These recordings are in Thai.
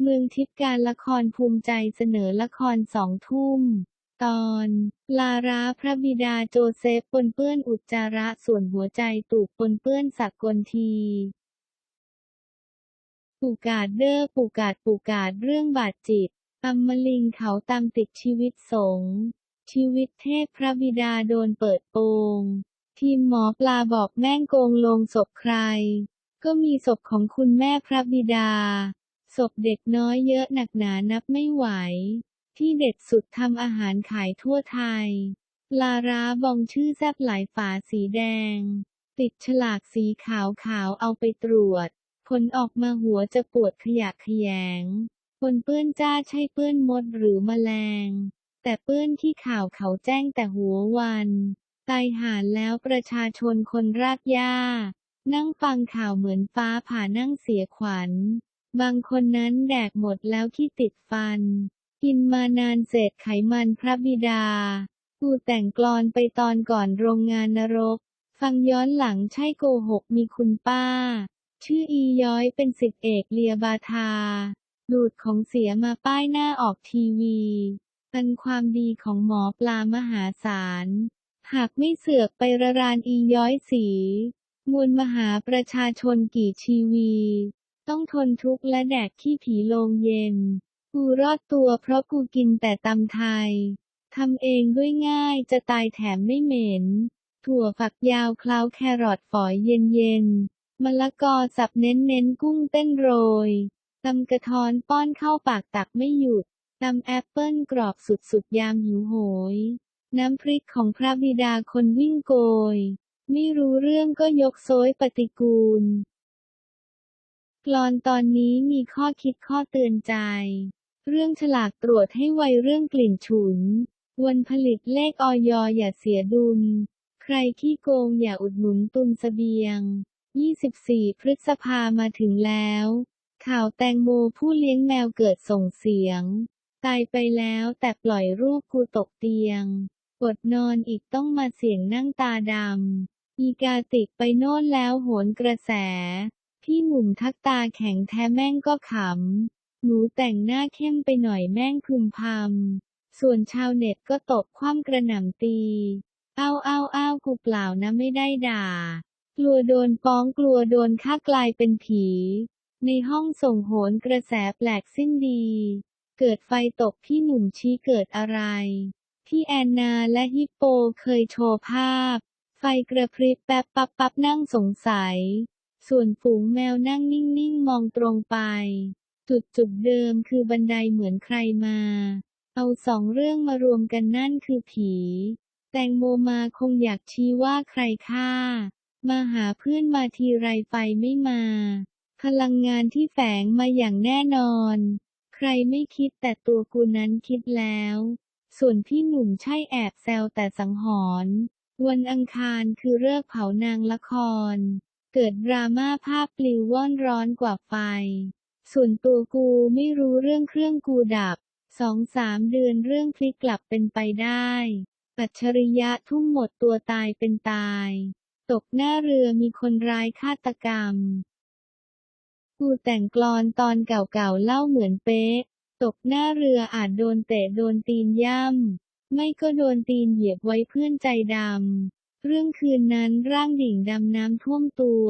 เมืองทิพย์การละครภูมิใจเสนอละครสองทุ่ม ตอน ลาร้าพระบิดาโจเซฟปนเปื้อนอุจจาระส่วนหัวใจตูกปนเปื้อนสักกลทีปูกาดเดอร์ปูกาดปูกาดเรื่องบาดจิตอำมมลิงเขาตามติดชีวิตสงฆ์ชีวิตเทพพระบิดาโดนเปิดโปง ทีมหมอปลาบอกแม่งโกงลงศพใคร ก็มีศพของคุณแม่พระบิดา ศพเด็กน้อยเยอะหนักหนานับไม่ไหว ที่เด็ดสุดทำอาหารขายทั่วไทย ลาร้าบองชื่อแซบหลายฝาสีแดง ติดฉลากสีขาวขาวเอาไปตรวจ ผลออกมาหัวจะปวดขยะแขยงปนเปื้อนจ้าใช่เปื้อนมดหรือแมลง แต่เปื้อนที่ข่าวเขาแจ้งแต่หัววันตายหาแล้วประชาชนคนรากหญ้า นั่งฟังข่าวเหมือนฟ้าผ่านั่งเสียขวัญ บางคนนั้นแดกหมดแล้วที่ติดฟัน กินมานานเศษไขมันพระบิดา กูแต่งกลอนไปตอนก่อนโรงงานนรก ฟังย้อนหลังใช่โกหกมีคุณป้า ชื่ออีย้อยเป็นสิทธิเอกเลียบาทา ดูดของเสียมาป้ายหน้าออกทีวีเป็นความดีของหมอปลามหาศาล หากไม่เสือกไประรานอีย้อยสี มวลมหาประชาชนกี่ชีวี ต้องทนทุกข์และแดกขี้ผีโลงเย็น กูรอดตัวเพราะกูกินแต่ตำไทย ทำเองด้วยง่ายจะตายแถมไม่เหม็น ถั่วฝักยาวคล้าแครอทฝอยเย็นเย็นๆมะละกอสับเน้นเน้นกุ้งเต้นโรย ตำกระท้อนป้อนเข้าปากตักไม่หยุด ตำแอปเปิ้ลกรอบสุดๆยามหิวโหย น้ำพริกของพระบิดาคนวิ่งโกย ไม่รู้เรื่องก็ยกโซยปฏิกูล กลอนตอนนี้มีข้อคิดข้อเตือนใจ เรื่องฉลากตรวจให้ไวเรื่องกลิ่นฉุน วันผลิตเลขออยอย่าเสียดุล ใครขี้โกงอย่าอุดหนุนตุนเสบียง 24 พฤษภามาถึงแล้ว ข่าวแตงโมผู้เลี้ยงแมวเกิดส่งเสียง ตายไปแล้วแต่ปล่อยรูปกูตกเตียงอดนอนอีกต้องมาเสี่ยงนั่งตาดำอีกาติกไปโน่นแล้วโหนกระแส พี่หนุ่มทักตาแข็งแท้แม่งก็ขำ หนูแต่งหน้าเข้มไปหน่อยแม่งพึมพำ ส่วนชาวเน็ตก็ตบคว่ำกระหน่ำตีอ้าวอ้าวอ้าวกูเปล่านะไม่ได้ด่า กลัวโดนฟ้องกลัวโดนฆ่ากลายเป็นผี ในห้องส่งโหนกระแสแปลกสิ้นดี เกิดไฟตกพี่หนุ่มชี้เกิดอะไร พี่แอนนาและฮิปโปเคยโชว์ภาพ ไฟกระพริบแป๊บปั๊บปั๊บนั่งสงสัย ส่วนฝูงแมวนั่งนิ่งๆ มองตรงไป จุดจุดเดิมคือบันไดเหมือนใครมา เอาสองเรื่องมารวมกันนั่นคือผี แตงโมมาคงอยากชี้ว่าใครฆ่า มาหาเพื่อนมาทีไรไฟไม่มา พลังงานที่แฝงมาอย่างแน่นอน ใครไม่คิดแต่ตัวกูนั้นคิดแล้ว ส่วนพี่หนุ่มใช่แอบแซวแต่สังหรณ์วันอังคารคือเลิกเผานางละคร เกิดดราม่าภาพปลิวว่อนร้อนกว่าไฟ ส่วนตัวกูไม่รู้เรื่องเครื่องกูดับ สองสามเดือนเรื่องพลิกกลับเป็นไปได้อัจฉริยะทุ่มหมดตัวตายเป็นตาย ตกหน้าเรือมีคนร้ายฆาตกรรม กูแต่งกลอนตอนเก่าๆเล่าเหมือนเป๊ะ ตกหน้าเรืออาจโดนเตะโดนตีนย่ำ ไม่ก็โดนตีนเหยียบไว้เพื่อนใจดำ เรื่องคืนนั้นร่างดิ่งดำน้ำท่วมตัว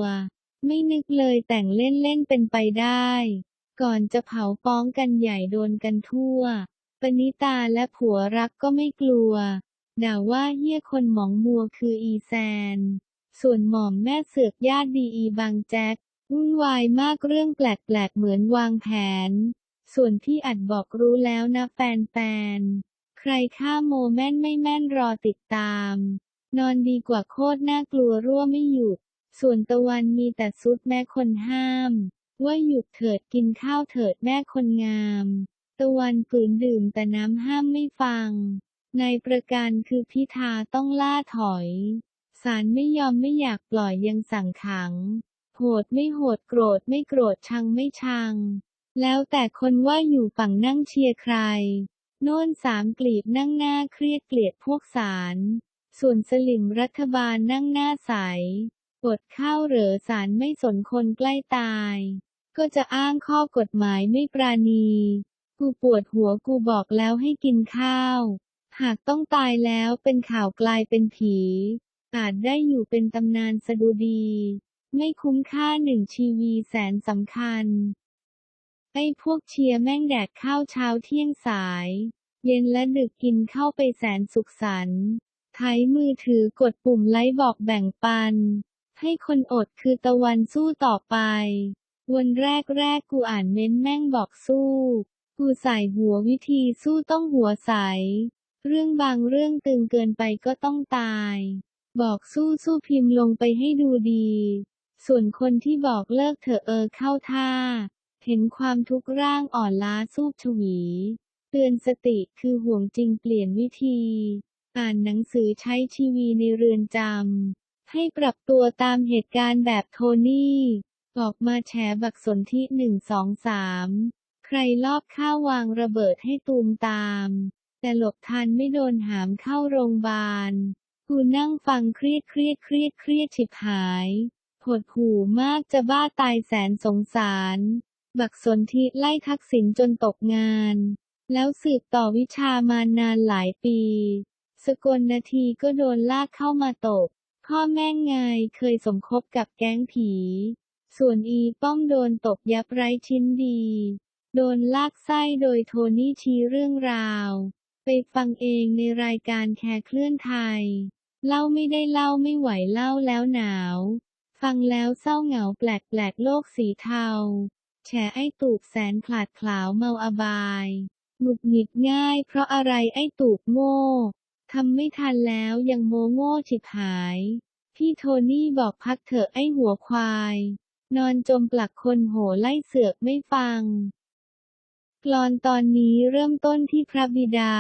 ไม่นึกเลยแต่งเล่นๆเป็นไปได้ ก่อนจะเผาป้องกันใหญ่โดนกันทั่ว ปณิตาและผัวรักก็ไม่กลัว ด่าว่าเฮี้ยคนหมองมัวคืออีแซน ส่วนหม่อมแม่เสือกญาติดีอีบางแจ็ควุ่นวายมากเรื่องแปลกๆเหมือนวางแผน ส่วนพี่อัดบอกรู้แล้วนะแฟนๆ ใครฆ่าโมแม่นไม่แม่นรอติดตาม นอนดีกว่าโคตรน่ากลัวรั่วไม่หยุด ส่วนตะวันมีแต่ซุดแม่คนห้าม ว่าหยุดเถิดกินข้าวเถิดแม่คนงาม ตะวันฝืนดื่มแต่น้ำห้ามไม่ฟัง ในประการคือพิธาต้องล่าถอยศาลไม่ยอมไม่อยากปล่อยยังสั่งขัง โหดไม่โหดโกรธไม่โกรธชังไม่ชัง แล้วแต่คนว่าอยู่ฝั่งนั่งเชียร์ใคร โน่นสามกลีบนั่งหน้าเครียดเกลียดพวกสาร ส่วนสลิมรัฐบาลนั่งหน้าใสอดข้าวเหรอสารไม่สนคนใกล้ตาย ก็จะอ้างข้อกฎหมายไม่ปราณี กูปวดหัวกูบอกแล้วให้กินข้าว หากต้องตายแล้วเป็นข่าวกลายเป็นผี อาจได้อยู่เป็นตำนานสะดุดี ไม่คุ้มค่าหนึ่งชีวีแสนสำคัญ ไอ้พวกเชียร์แม่งแดกข้าวเช้าเที่ยงสาย เย็นและดึกกินเข้าไปแสนสุขสันต์ ไถมือถือกดปุ่มไลค์บอกแบ่งปัน ให้คนอดคือตะวันสู้ต่อไป วันแรกแรกกูอ่านเม้นแม่งบอกสู้ กูใส่หัววิธีสู้ต้องหัวใส เรื่องบางเรื่องตึงเกินไปก็ต้องตาย บอกสู้สู้พิมพ์ลงไปให้ดูดี ส่วนคนที่บอกเลิกเถอะเออเข้าท่า เห็นความทุกข์ร่างอ่อนล้าสู้ชวี เตือนสติคือห่วงจริงเปลี่ยนวิธี อ่านหนังสือใช้ชีวีในเรือนจำ ให้ปรับตัวตามเหตุการณ์แบบโทนี่ ออกมาแฉบักสนที่หนึ่งสองสามใครลอบข้าววางระเบิดให้ตูมตาม แต่หลบทันไม่โดนหามเข้าโรงพยาบาล กูนั่งฟังเครียดเครียดเครียดเครียดฉิบหายหดหูมากจะบ้าตายแสนสงสาร บักสนธิไล่ทักษิณจนตกงาน แล้วสืบต่อวิชามานานหลายปี สกลนาทีก็โดนลากเข้ามาตกพ่อแม่งไงเคยสมคบกับแก๊งผี ส่วนอีป้อมโดนตบยับไร้ชิ้นดี โดนลากไส้โดยโทนี่ชี้เรื่องราว ไปฟังเองในรายการแคร์เคลื่อนไทย เล่าไม่ได้เล่าไม่ไหวเล่าแล้วหนาว ฟังแล้วเศร้าเหงาแปลกแปลกๆโลกสีเทา แฉไอ้ตูบแสนขลาดขลาวเมาอบายหงุดหงิดง่ายเพราะอะไรไอ้ตูบโง่ ทำไม่ทันแล้วยังโมโง่ฉิบหาย พี่โทนี่บอกพักเถอะไอ้หัวควาย นอนจมปลักคนโหไล่เสือกไม่ฟัง กลอนตอนนี้เริ่มต้นที่พระบิดา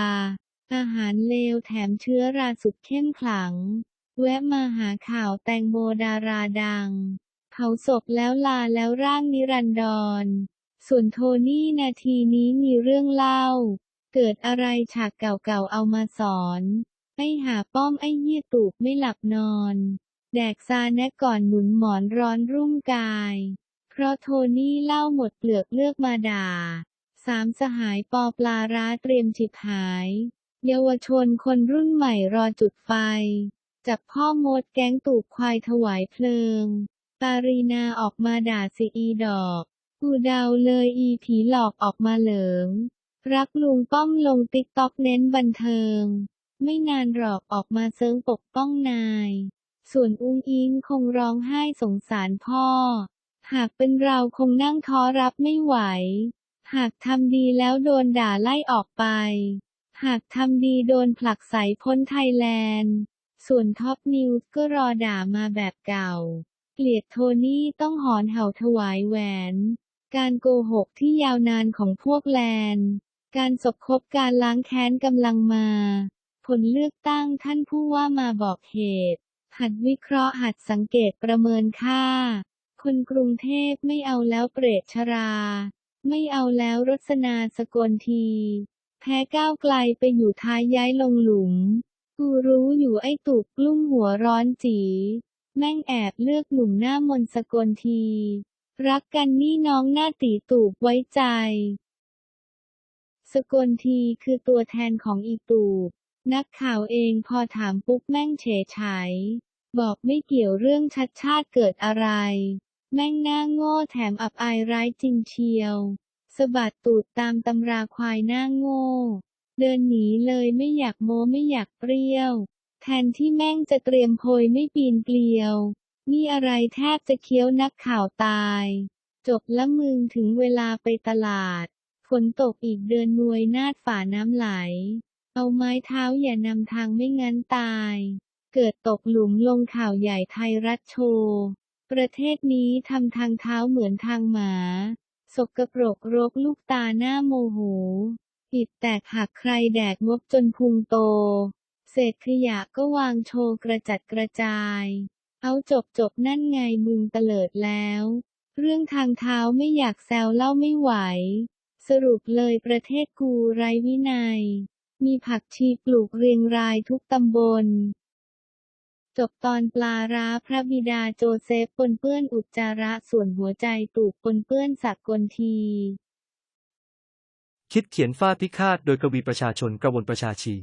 อาหารเลวแถมเชื้อราสุดเข้มขลัง แวะมาหาข่าวแตงโมดาราดัง เผาศพแล้วลาแล้วร่างนิรันดร ส่วนโทนี่นาทีนี้มีเรื่องเล่า เกิดอะไรฉากเก่าๆเอามาสอน ไอ้หาป้อมไอ้เหี้ยตูบไม่หลับนอน แดกซาแนะก่อนหนุนหมอนร้อนรุ่มกาย เพราะโทนี่เล่าหมดเปลือกเลือกมาด่า สามสหายปอปลาร้าเตรียมฉิบหาย เยาวชนคนรุ่นใหม่รอจุดไฟ จับพ่อมดแก๊งตูบควายถวายเพลิง ปารีนาออกมาด่าสิอีดอก กูเดาเลยอีผีหลอกออกมาเหลิง รักลุงป้อมลงติ๊กต็อกเน้นบันเทิง ไม่นานหรอกออกมาเซิงปกป้องนาย ส่วนอุ้งอิงคงร้องไห้สงสารพ่อ หากเป็นเราคงนั่งท้อรับไม่ไหว หากทำดีแล้วโดนด่าไล่ออกไป หากทำดีโดนผลักใสพ้นไทยแลนด์ ส่วนท็อปนิวส์ก็รอด่ามาแบบเก่า เกลียดโทนี่ต้องหอนเห่าถวายแหวน การโกหกที่ยาวนานของพวกแลนด์ การสบคบการล้างแค้นกำลังมา ผลเลือกตั้งท่านผู้ว่ามาบอกเหตุ หัดวิเคราะห์หัดสังเกตประเมินค่า คนกรุงเทพไม่เอาแล้วเปรตชรา ไม่เอาแล้วรสนาสกลที แพ้ก้าวไกลไปอยู่ท้ายย้ายลงหลุม กูรู้อยู่ไอ้ตูกลุ้มหัวร้อนจี แม่งแอบเลือกหนุ่มหน้ามนสกลที รักกันนี่น้องหน้าตีตูบไว้ใจ สกลทีคือตัวแทนของอีตูบ นักข่าวเองพอถามปุ๊บแม่งเฉยฉายบอกไม่เกี่ยวเรื่องชัดชาติเกิดอะไร แม่งหน้าโง่แถมอับอายร้ายจริงเชียวสะบัดตูดตามตำราควายหน้าโง่ เดินหนีเลยไม่อยากโมไม่อยากเปรี้ยว แทนที่แม่งจะเตรียมโพยไม่ปีนเกลียว นี่อะไรแทบจะเคี้ยวนักข่าวตาย จบละมึงถึงเวลาไปตลาด ฝนตกอีกเดือนนวยนาดฝ่าน้ำไหล เอาไม้เท้าอย่านำทางไม่งั้นตาย เกิดตกหลุมลงข่าวใหญ่ไทยรัฐโชว์ ประเทศนี้ทำทางเท้าเหมือนทางหมา สกปรกรกลูกตาหน้าโมโห อิดแตกหักใครแดกงบจนพุงโต เศษขยะก็วางโชว์กระจัดกระจาย เอาจบจบนั่นไงมึงเตลิดแล้ว เรื่องทางเท้าไม่อยากแซวเล่าไม่ไหว สรุปเลยประเทศกูไร้วินัย มีผักชีปลูกเรียงรายทุกตำบล จบตอนปลาร้าพระบิดาโจเซฟปนเปื้อนอุจจาระส่วนหัวใจตูบปนเปื้อนสักกลที คิดเขียนฟาพิฆาตโดยกวีประชาชนกระวนประชาชี